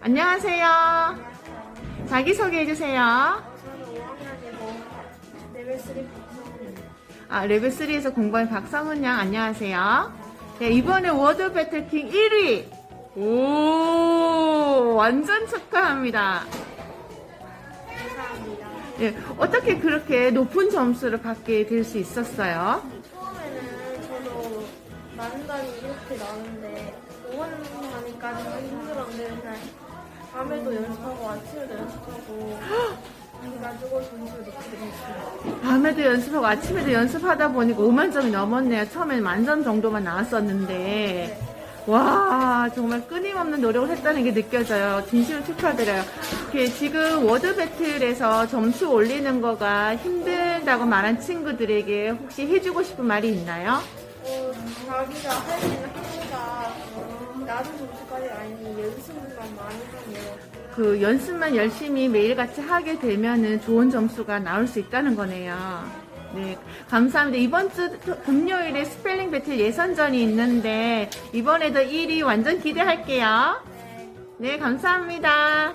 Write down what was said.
안녕하세요. 자기소개해 주세요. 저는 5학년이고 레벨 3 박성훈입니다. 아, 레벨 3에서 공부한 박성훈 양 안녕하세요. 네, 이번에 워드 배틀킹 1위. 오, 완전 축하합니다. 감사합니다. 예, 어떻게 그렇게 높은 점수를 받게 될 수 있었어요? 이렇게 나오는데 5원 단위까지는 힘들었는데 맨날 밤에도 연습하고 아침에도 연습하고 해가지고 점수를 높게 됐어요. 밤에도 연습하고 아침에도 연습하다 보니까 5만 점이 넘었네요. 처음엔 만점 정도만 나왔었는데. 와, 정말 끊임없는 노력을 했다는 게 느껴져요. 진심으로 축하드려요. 이렇게 지금 워드 배틀에서 점수 올리는 거가 힘들다고 말한 친구들에게 혹시 해주고 싶은 말이 있나요? 어, 자기가 할 수 있는 학교가 낮은 점수까지 아니니 연습만 그 연습만 열심히 매일같이 하게 되면은 좋은 점수가 나올 수 있다는 거네요. 네, 감사합니다. 이번 주 토- 금요일에 스펠링 배틀 예선전이 있는데 이번에도 1위 완전 기대할게요. 네. 네, 감사합니다.